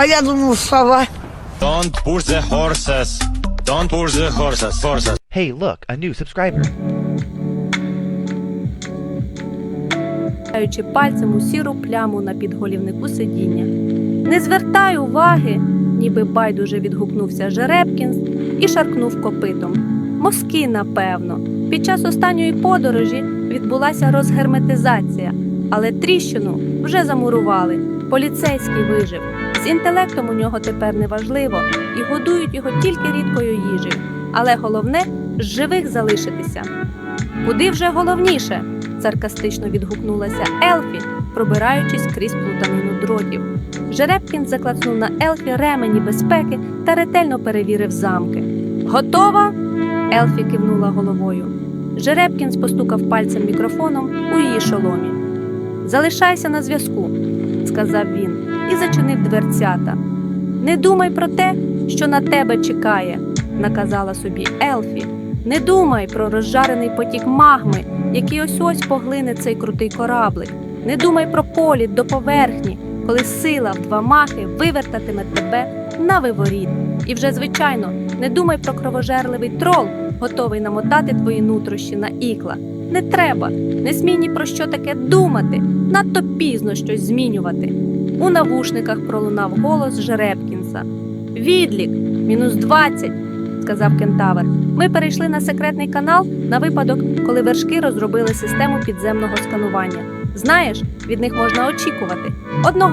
А я думав, сова. Don't push the horses. Don't push the horses. Horses. Hey, look, a new subscriber. Даючи пальцем у сіру пляму на підголівнику сидіння. Не звертай уваги, ніби байдуже відгукнувся Жеребкінс і шаркнув копитом. Моски, напевно. Під час останньої подорожі відбулася розгерметизація, але тріщину вже замурували. Поліцейський вижив. З інтелектом у нього тепер не важливо, і годують його тільки рідкою їжею. Але головне живих залишитися. Куди вже головніше? саркастично відгукнулася Елфі, пробираючись крізь плутанину дротів. Жеребкін заклацнув на Елфі ремені безпеки та ретельно перевірив замки. Готова? Елфі кивнула головою. Жеребкін постукав пальцем мікрофоном у її шоломі. Залишайся на зв'язку, сказав він і зачинив дверцята. Не думай про те, що на тебе чекає, наказала собі Елфі. Не думай про розжарений потік магми, який ось ось поглине цей крутий кораблик. Не думай про політ до поверхні, коли сила в два махи вивертатиме тебе на виворіт. І вже, звичайно, не думай про кровожерливий трол, готовий намотати твої нутрощі на ікла. Не треба, не смій ні про що таке думати, надто пізно щось змінювати. У навушниках пролунав голос Жеребкінса. Відлік, мінус 20, сказав кентавр. Ми перейшли на секретний канал на випадок, коли вершки розробили систему підземного сканування. Знаєш, від них можна очікувати одного.